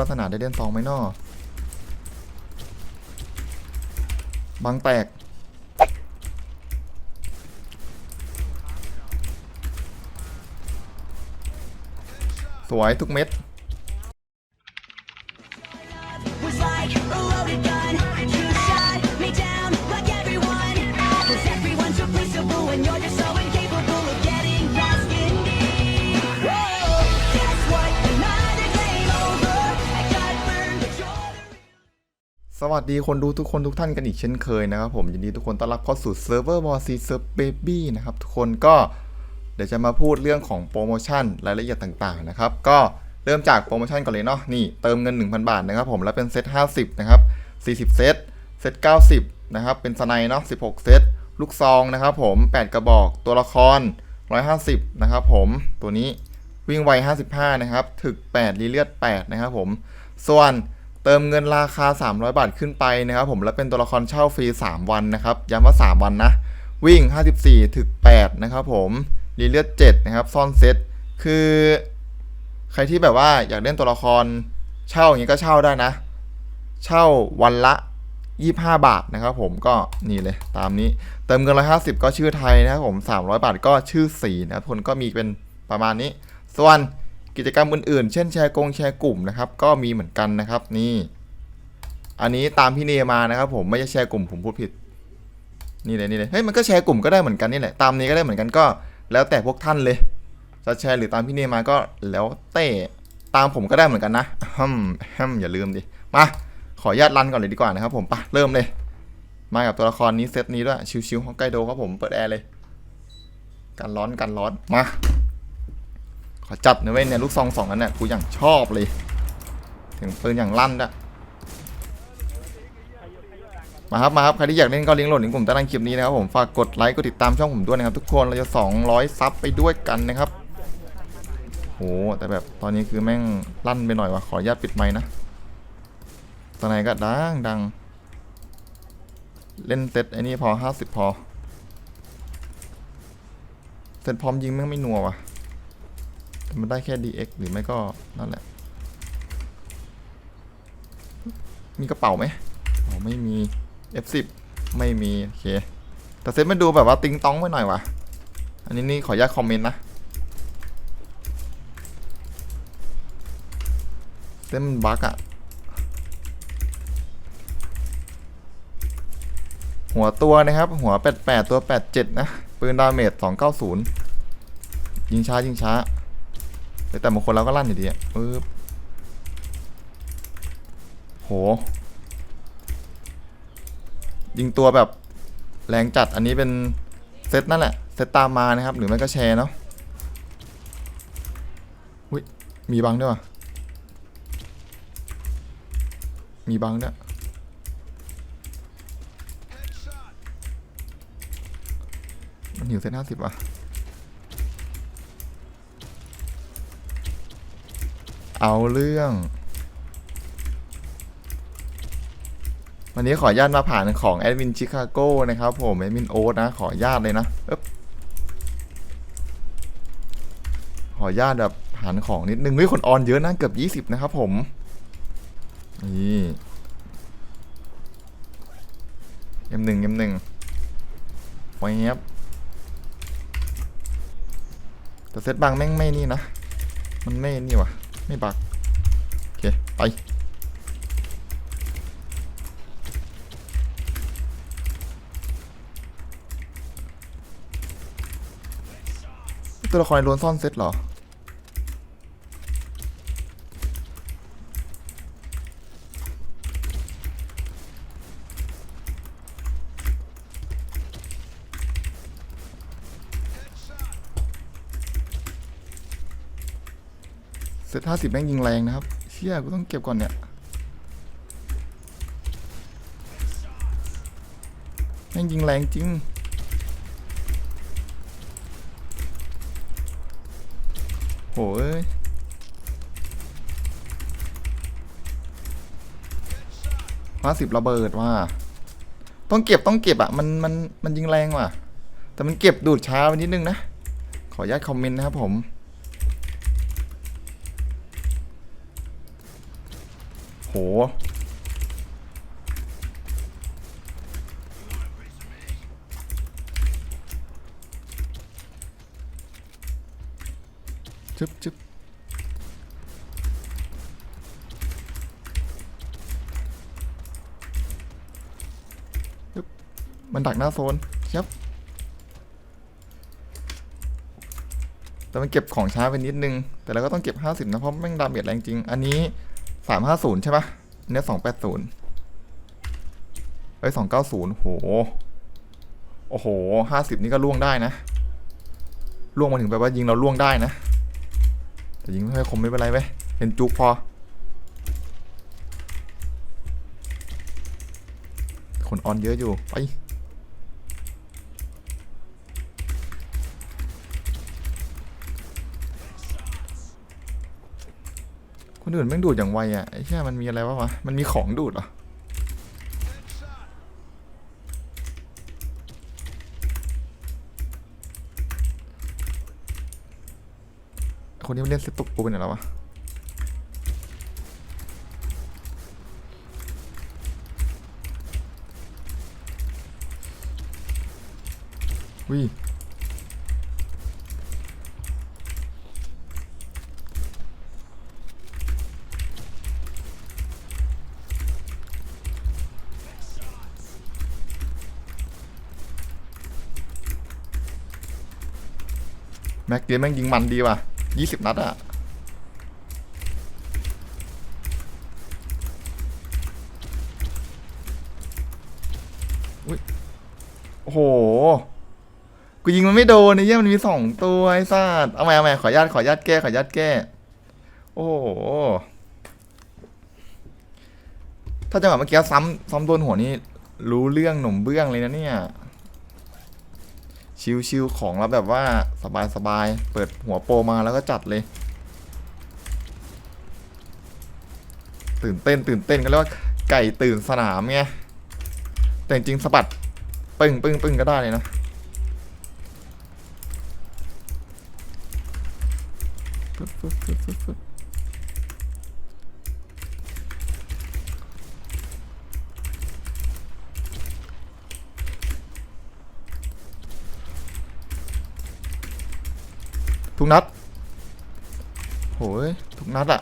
วาสนาได้เล่นซองไหมนอบังแตก สวยทุกเม็ด วัสดีคนดูทุกคนทุกท่านกันอีกเช่นเคยนะครับผมยินดีทุกคนต้อนรับเข้าสู่เซิร์ฟเวอร์วอซีเซิร์ฟเบบี้นะครับทุกคนก็เดี๋ยวจะมาพูดเรื่องของโปรโมชั่นรายละเอียดต่างๆนะครับก็เริ่มจากโปรโมชั่นก่อนเลยเนาะนี่เติมเงิน 1,000 บาทนะครับผมแล้วเป็นเซต50นะครับ40 เซตเซต90นะครับเป็นสไนเนาะ16 เซตลูกซองนะครับผม 8 กระบอกตัวละคร 150นะครับผมตัวนี้วิ่งไว 55นะครับถึก 8 รีเลือด 8 นะครับผม ส่วน เติมเงินราคา 300 บาทขึ้นไปนะครับผมและเป็นตัวละครเช่าฟรี 3 วันนะครับย้ำว่า 3 วันนะ วิ่ง 54ถึก8นะครับผมรีเลือด7นะครับซ่อนเซตคือ ใครที่แบบว่าอยากเล่นตัวละครเช่าอย่างนี้ก็เช่าได้นะ เช่าวันละ 25 บาทนะครับผมก็นี่เลยตามนี้ เติมเงิน 150 ก็ชื่อไทยนะครับผม 300 บาทก็ชื่อสีนะครับคนก็มีเป็นประมาณนี้ ส่วน กิจกรรมอื่นๆ เช่นแชร์กงแชร์กลุ่มนะครับ ก็มีเหมือนกันนะครับนี่ อันนี้ตามพี่เนมานะครับ ผมไม่ใช่แชร์กลุ่มผมพูดผิด นี่เลยนี่เลยเฮ้ยมันก็แชร์กลุ่มก็ได้เหมือนกันนี่แหละตามนี้ก็ได้เหมือนกันก็ แล้วแต่พวกท่านเลย จะแชร์หรือตามพี่เนมาก็แล้วแต่ตามผมก็ได้เหมือนกันนะฮัมฮัมอย่าลืมดิมาขออนุญาตรันก่อนเลยดีกว่านะครับผมปะเริ่มเลย มากับตัวละครนี้เซตนี้ด้วยชิวๆฮอกไกโดครับผมเปิดแอร์เลยกันร้อนกันร้อนมา ขอจัดนะเว้ยเนี่ยลูกซองสองนั้นเนี่ยกูอย่างชอบเลย ถึงปืนอย่างลั่นด้วยมาครับมาครับใครที่อยากเล่นก็ลิงก์โหลดลิงก์กลุ่มใต้ล่างคลิปนี้นะครับผมฝากกดไลค์กดติดตามช่องผมด้วยนะครับ ทุกคนเราจะ 200 ซับไปด้วยกันนะครับโหแต่แบบตอนนี้คือแม่งลั่นไปหน่อยวะขออนุญาตปิดไมค์นะตอนไหนก็ดังดังเล่นเซตไอ้นี่พอ 50 พอเซตพร้อมยิงแม่งไม่นัววะ มันได้แค่ DX หรือไม่ก็นั่นแหละ มีกระเป๋าไหมอ๋อไม่มี F10 ไม่มีโอเค แต่เซตมันดูแบบว่าติงต้องไว้หน่อยวะอันนี้นี่ขออนุญาตคอมเมนต์นะเซตมันบั๊กอะหัวตัวนะครับ หัว 88 ตัว 87 นะ ปืนดาเมจ290 ยิงช้า ยิงช้า แต่บางคนเราก็ลั่นอยู่ดีอะปึ๊บโห ยิงตัวแบบแรงจัดอันนี้เป็นเซตนั่นแหละ เซตตามมานะครับ หรือไม่ก็แชร์เนาะอุ้ยมีบังด้วยวะมีบังด้วยมันหิวเซตห้าสิบว่ะ เอาเรื่อง วันนี้ขออนุญาตมาผ่านของแอดมินชิคาโก้นะครับผมแอดมินโอ๊ตนะ ขออนุญาตเลยนะอบขออนุญาตแบบผ่านของนิดนึงเฮ้ยคนออนเยอะนะเกือบ 20 นะครับผม นี่เอ็มหนึ่งเอ็มหนึ่งไว้เงียบแต่เซตบางแม่งไม่นี่นะ มันไม่นี่ว่ะ ไม่บักโอเค ไปตัวละครล้วนซ่อนเซตเหรอ ห้าสิบแม่งยิงแรงนะครับเชี่ยกูต้องเก็บก่อนเนี่ยแม่งยิงแรงจริงโหเอ้ยห้าสิบระเบิดว่ะต้องเก็บต้องเก็บอะมันมันมันยิงแรงว่ะ แต่มันเก็บดูดช้าไปนิดนึงนะ ขออนุญาตคอมเมนต์นะครับผม โห จึ๊บจึ๊บจึ๊บมันดักหน้าโซนยับแต่มันเก็บของช้าไปนิดนึง แต่เราก็ต้องเก็บ 50 นะ เพราะแม่งดาเมจแรงจริง อันนี้ 350ใช่ปะอันเนี้ย280เอ้ย290โห โอ้โห50นี่ก็ล่วงได้นะ ล่วงมาถึงแบบว่ายิงเราล่วงได้นะ แต่ยิงไม่ค่อยคมไม่เป็นไรเว้ยเป็นจุกพอ คนออนเยอะอยู่ ไป คนอื่นแม่งดูดอย่างไวอะไอ้แค่มันมีอะไรวะวะมันมีของดูดเหรอคนที่มันเล่นเซตตกกูเป็นไหนแล้ววะวิ แม็กเดียแม่งยิงมันดีว่ะยี่สิบนัดอะโอ้โห กูยิงมันไม่โดนไอ้เหี้ยมันมีสองตัวไอ้สัสเอาใหม่เอาใหม่ขออนุญาตขออนุญาตแก้ขออนุญาตแก้ โอ้โห ถ้าจังหวะเมื่อกี้ซ้ำซ้ำโดนหัวนี่รู้เรื่องหนุ่มเบื้องเลยนะเนี่ย ชิวๆของแล้วแบบว่า สบายสบายเปิดหัวโปรมาแล้วก็จัดเลย ตื่นเต้นตื่นเต้นก็เรียกว่าไก่ตื่นสนามไงแต่จริงสะบัดปึ้งปึ้งปึ้งก็ได้เลยนะ ฟึบฟึบฟึบฟึบฟึบทุกนัดโหยทุกนัดอะ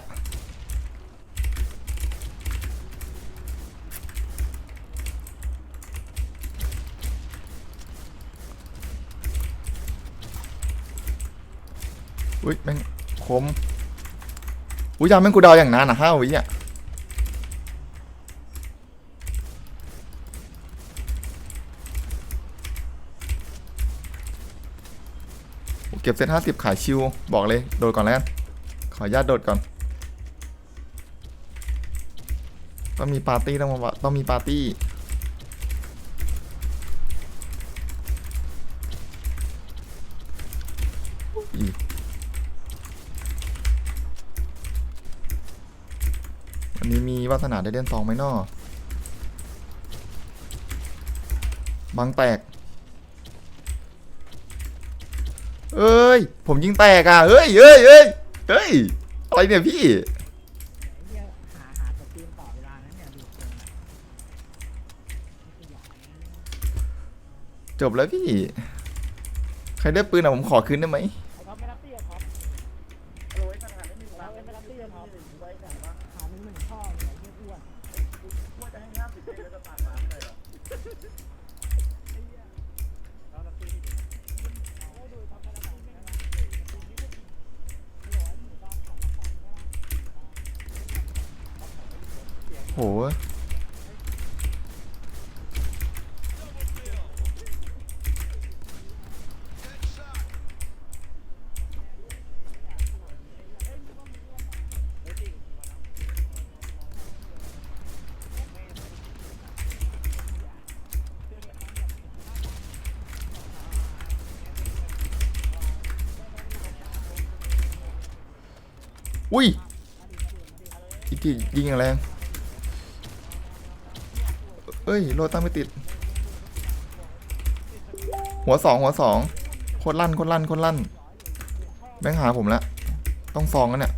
อุ้ยแม่งคมอุ้ยยาแม่งกูดาวอย่างนานอะห้าวิอะเก็บเซตห้าสิบขายชิว บอกเลย โดดก่อนแล้วกัน ขออนุญาตโดดก่อน ต้องมีปาร์ตี้ต้องมาต้องมีปาร์ตี้อันนี้มีวาสนาได้เล่นซองไหมนอบังแตก เอ้ย ผมยิงแตกอะเฮ้ยเฮ้ยเฮ้ย เฮ้ย อะไรเนี่ยพี่เรียหาหาสตรีมต่อเวลานั้นเนี่ยดูเกินอะไม่ขยันจบแล้วพี่ ใครได้ปืนอะผมขอคืนได้ไหมเขาไม่รับตี้ยครับโรยขนาดนี้เราไม่รับตี้ยครับไว้แต่ว่าหาหนึ่งหนึ่งช่อเนี่ยอ้วนอ้วนจะให้ห้าสิบเก็จะปากน้ำเลยเหรอเรารับเตี้ยที่เอาดูทำขนาดไหนนะ โหอุ้ยอีกทียิงอย่างแรง เอ้ยโลตั้งไม่ติด หัวสองหัวสองโคตรลั่นโคตรลั่นโคตรลั่น แบงค์หาผมละ ต้องซองกันเนี่ย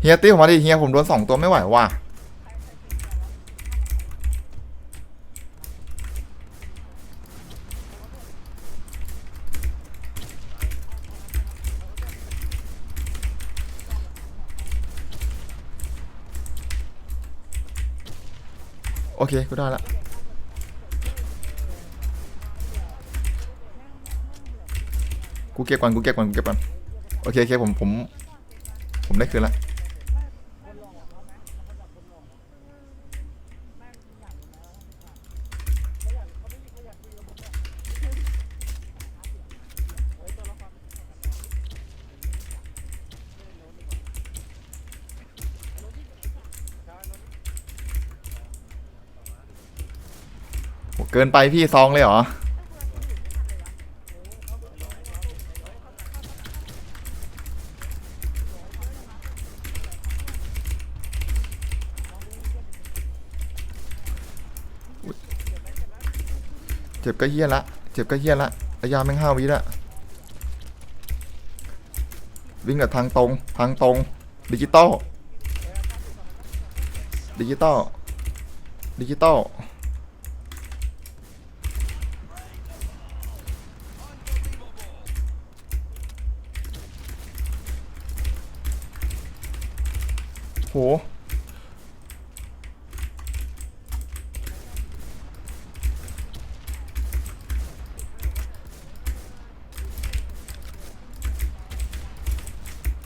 เฮียตี้ผมมาดิเฮียผมโดนสองตัวไม่ไหวว่ะ เคกูได้ละกูเก็บก่อนกูเก็บก่อนกูเก็บก่อนโอเคโอเคผมผม ผมได้คืนละ เกินไปพี่ซองเลยเหรอ เจ็บก็เฮี้ยละ เจ็บก็เฮี้ยละระยะแม่งห้าวิละวิ่งกับทางตรง ทางตรง ดิจิตอล ดิจิตอล ดิจิตอล โห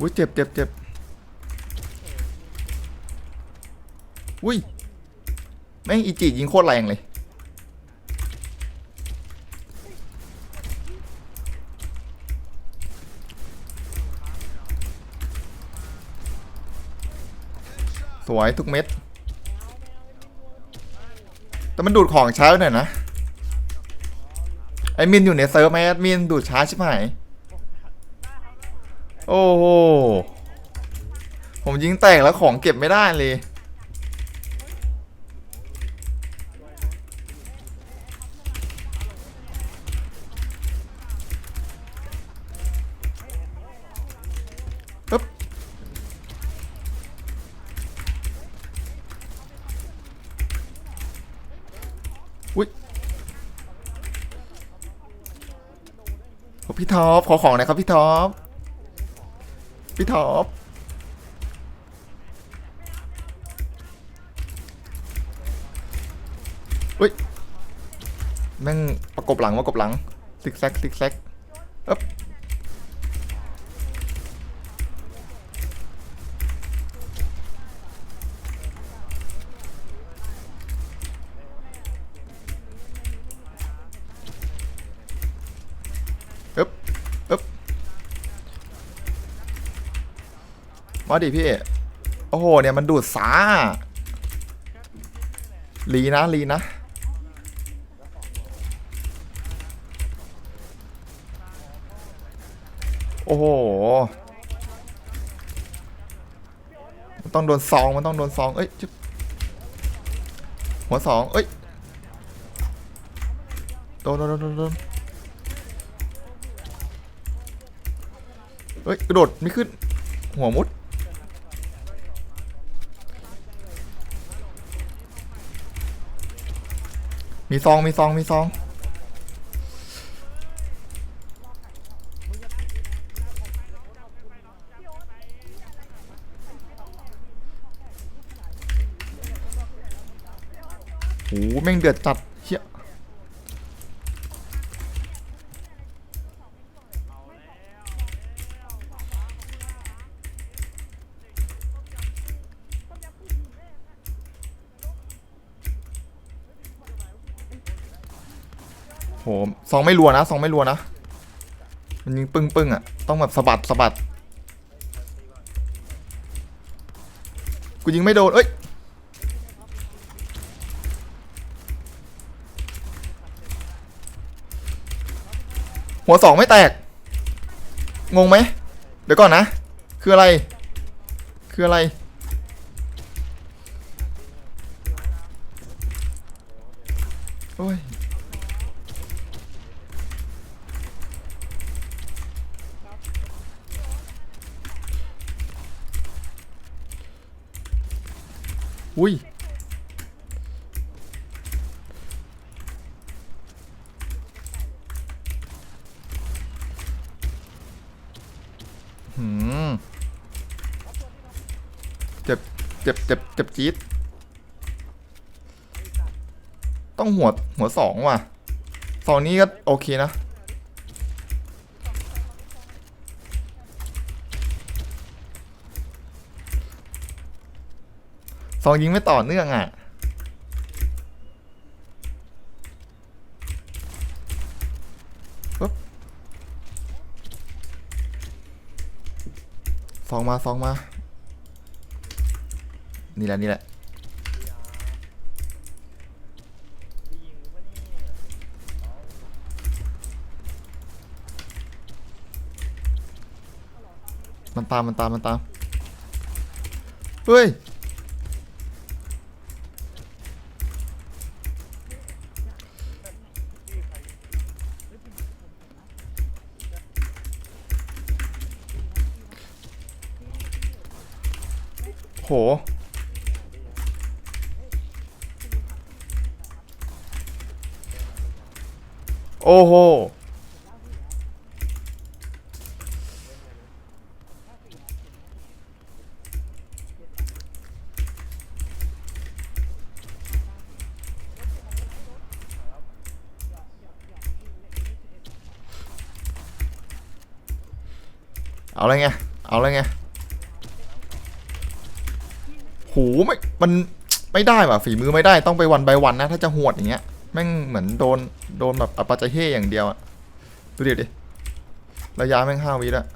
อุ้ยเจ็บเจ็บเจ็บอุ้ย แม่งอีจียิงโคตรแรงเลย วยทุกเม็ด แต่มันดูดของช้าหน่อยนะ ไอมินอยู่ในเซิร์ฟไหมแอดมินดูดช้าชิบหาย โอ้โห ผมยิงแตกแล้วของเก็บไม่ได้เลย อปขอของนะครับพี่ท็อป พี่ท็อป อุ้ย แม่งประกบหลังประกบหลังซิกแซกซิกแซกอ๊บ มาดิพี่ โอ้โห เนี่ยมันดูดสาลีนะลีนะ โอ้โห มันต้องโดนซอง มันต้องโดนซอง เอ้ยจึ๊บหัวสองเอ้ย โดนโดนโดนโดนเอ้ย กระโดดไม่ขึ้น หัวมุด มีซองมีซองมีซองโอ้โหแม่งเดือดจัด ซองไม่รัวนะซองไม่รัวนะ มันยิงปึ้งปึ้งอะ ต้องแบบสะบัดสะบัด กูยิงไม่โดน เอ้ย หัวสองไม่แตก งงไหม เดี๋ยวก่อนนะ คืออะไร คืออะไร ต้องหัวหัวสองว่ะสองนี้ก็โอเคนะ สองยิงไม่ต่อเนื่องอะสองมาสองมา นี่แหละ นี่แหละ ตามมันตามมันตามเฮ้ยโห โอ้โห เอาอะไรไง เอาอะไรไง โหไมันไม่ได้ว่ะฝีมือไม่ได้ต้องไปวันใบวันนะ ถ้าจะหวดอย่างเงี้ยแม่งเหมือนโดนโดนแบบอปาจเฮอย่างเดียวอะดูดิดิระยะแม่งห้าวิละ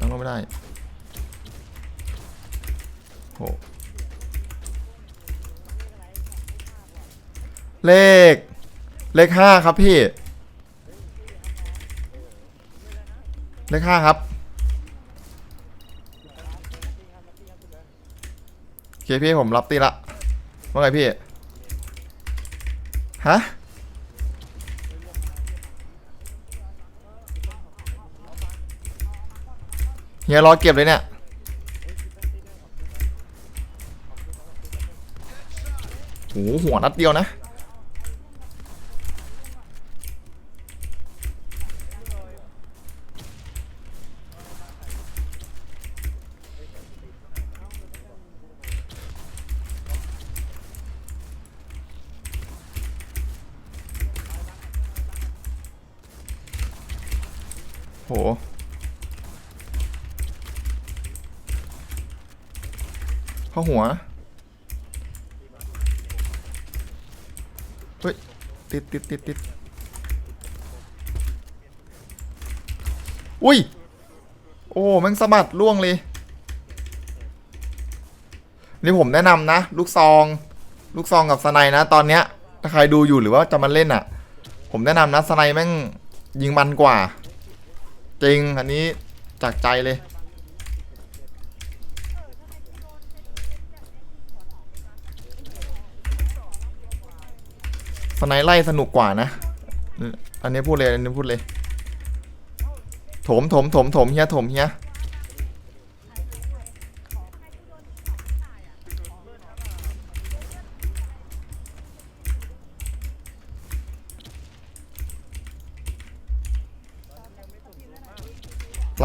ตั้งลงไม่ได้โหเลข เลขห้าครับพี่ เลขห้าครับ โอเค พี่ผมรับตีละว่าไงพี่ฮะเฮียรอเก็บเลยเนี่ยโอ้โหหัวนัดเดียวนะ เข้าหัว เฮ้ย ติดติดติดติดอุ้ย โอ้ม่งสะบัดล่วงเลย นี่ผมแนะนำนะ ลูกซอง ลูกซองกับสไนนะ ตอนเนี้ย ถ้าใครดูอยู่หรือว่าจะมาเล่นอะ ผมแนะนำนะสไนแม่งยิงมันกว่า จริงอันนี้จากใจเลย สไนไล่สนุกกว่านะ อันนี้พูดเลย อันนี้พูดเลย ถมถมถมถมเฮียถมเฮีย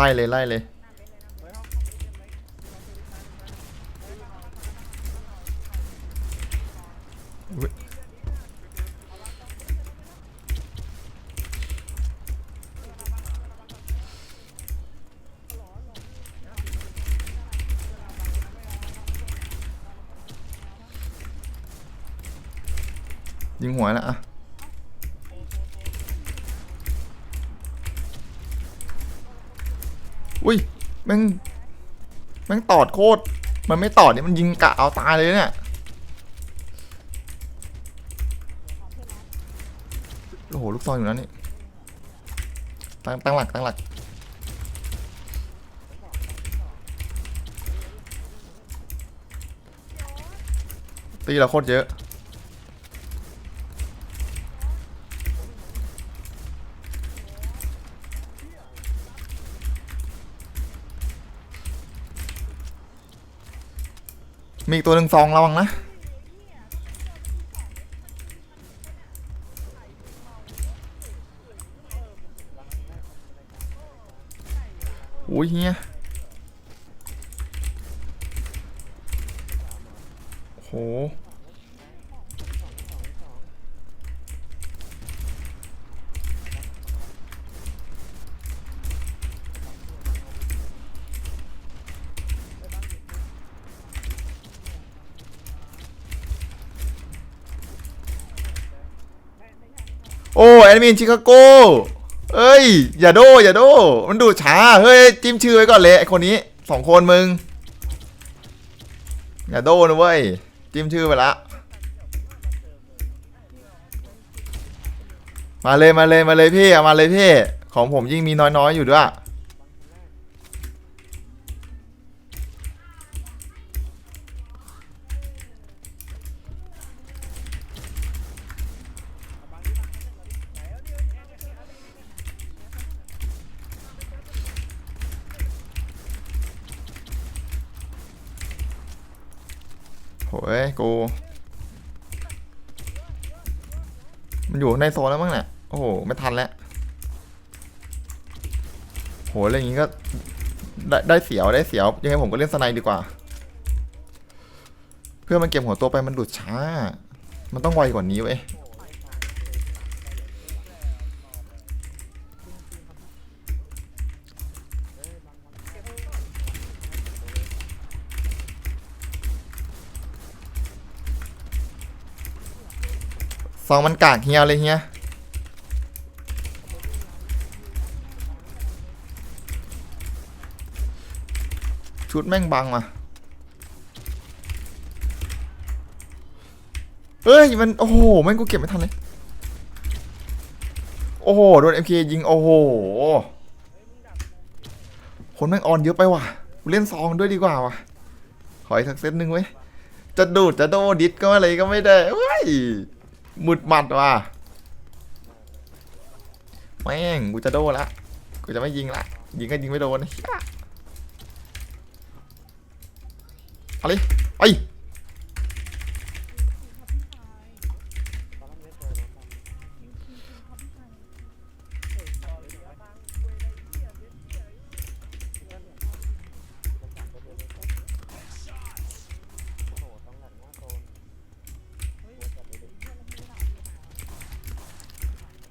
ไล่เลยไล่เลยยยิงหัวแล้วอะ อุ้ยแม่งแม่งตอดโคตร มันไม่ตอดนี่มันยิงกะเอาตายเลยเนี่ย โอ้โห ลูกซองอยู่นั้นนี่ ตั้งตั้งหลักตั้งหลัก ตีเราโคตรเยอะ มีอีกตัวหนึ่งซองระวังนะอุ้ยเฮียโห แอดมินชิคาโกเอ้ย อย่าโดอย่าโดมันดูช้า เฮ้ย จิ้มชื่อไว้ก่อนเลยไอคนนี้สองคนมึง อย่าโดนะเว้ย จิ้มชื่อไปละ มาเลยมาเลยมาเลยพี่เอามาเลยพี่ ของผมยิ่งมีน้อยๆอยู่ด้วย โหยกู มันอยู่ในโซนแล้วมั้งเนี่ยโอ้โห ไม่ทันแล้ว โหอะไรอย่างงี้ก็ได้ได้เสียวได้เสียว ยังไงผมก็เล่นสไนด์ดีกว่า เพื่อมันเก็บหัวตัวไปมันดูดช้า มันต้องไวกว่านี้เว้ย ซองมันกากเฮียเลยเฮียชุดแม่งบังมาเอ้ยมันโอ้โหแม่งกูเก็บไม่ทันเลยโอ้โหโดน MK ยิงโอ้โหคนแม่งออนเยอะไปว่ะกูเล่นซองด้วยดีกว่าว่ะขออีกสักเซตหนึ่งไว้จะดูดจะโดดิสก็อะไรก็ไม่ได้เว้ย มุดมัดว่ะแม่งกูจะโดนละกูจะไม่ยิงละยิงก็ยิงไม่โดนเหี้ยเอะไรไป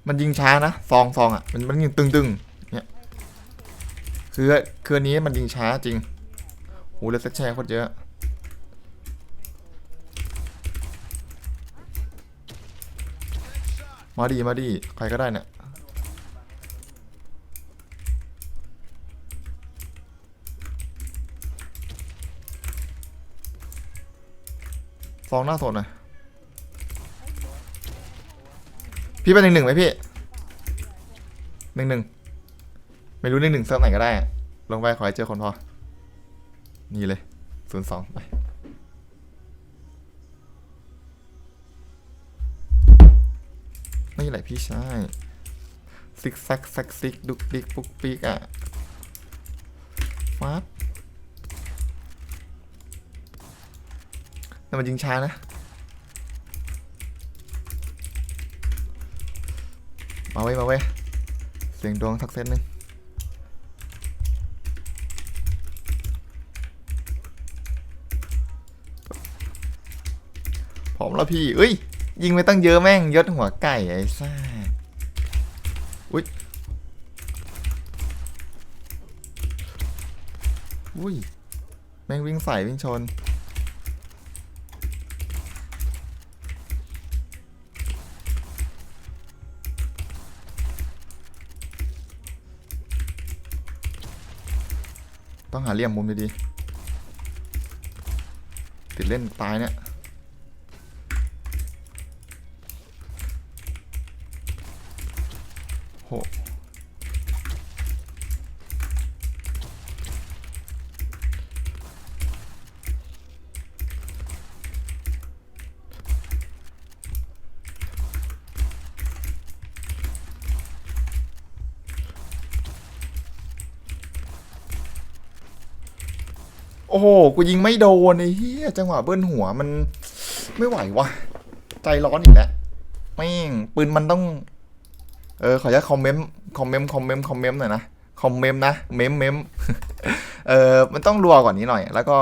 มันยิงช้านะซองซองอะมันมันยิงตึงตึงเนี่ยคือคืออันนี้มันยิงช้าจริงโหแล้วเซตแชร์โคตรเยอะมาดีมาดีใครก็ได้เนี่ยซองหน้าสดหน่อย พี่เป็นหนึ่งหนึ่งไหมพี่หนึ่งหนึ่งไม่รู้หนึ่งหนึ่งเซิร์ฟไหนก็ได้ ลงไปขอให้เจอคนพอ นี่เลยศูนย์สองไปไม่ไหลพี่ชายซิกแซกแซกซิกดุกดิกปุกปิกอะฟับแต่มันยิงช้านะ มาไว้มาไว้เสียงดวงสักเซตหนึ่งพร้อมแล้วพี่เอ้ย ยิงไปตั้งเยอะแม่งยศหัวไก่ไอ้ซ่าอุ้ยอุ้ย แม่งวิ่งใส่วิ่งชน ต้องหาเหลี่ยมมุมดีๆติดเล่นตายเนี่ย อ้โห กูยิงไม่โดนไอ้เหี้ยจังหวะเบิ้ลหัวมันไม่ไหววะใจร้อนอีกแล้วแม่งปืนมันต้อง เออขออนุญาตคอมเมนต์คอมเมนต์คอมเมนต์คอมเมนต์หน่อยนะคอมเมนต์นะเมมเมมเออมันต้องรัวกว่านี้หน่อย แล้วก็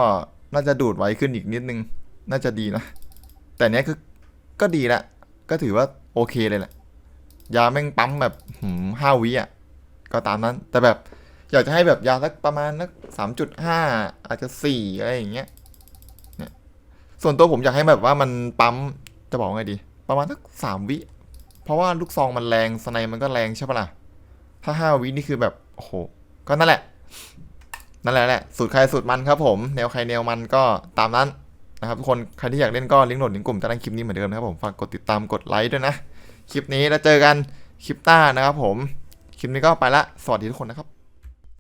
น่าจะดูดไวขึ้นอีกนิดนึง น่าจะดีนะ แต่เนี้ยคือก็ดีละก็ถือว่าโอเคเลยแหละยาแม่งปั๊มแบบห้าวิอะก็ตามนั้น แต่แบบ อยากจะให้แบบยาสักประมาณนักสามจุดห้าอาจจะสี่อะไรอย่างเงี้ยเนี่ยส่วนตัวผมอยากให้แบบว่ามันปั๊มจะบอกไงดี ประมาณสักสามวิเพราะว่าลูกซองมันแรงสไนมันก็แรงใช่ปะล่ะถ้าห้าวินี่คือแบบโอ้โหก็นั่นแหละ นั่นแหละแหละสูตรใครสูตรมันครับผมแนวใครแนวมันก็ตามนั้นนะครับทุกคนใครที่อยากเล่นก็ลิงก์โหลดลิงก์กลุ่มใต้ล่างคลิปนี้เหมือนเดิมนะครับผมฝากกดติดตามกดไลค์ด้วยนะคลิปนี้แล้วเจอกันคลิปหน้านะครับผม คลิปนี้ก็ไปละ สวัสดีทุกคนนะครับ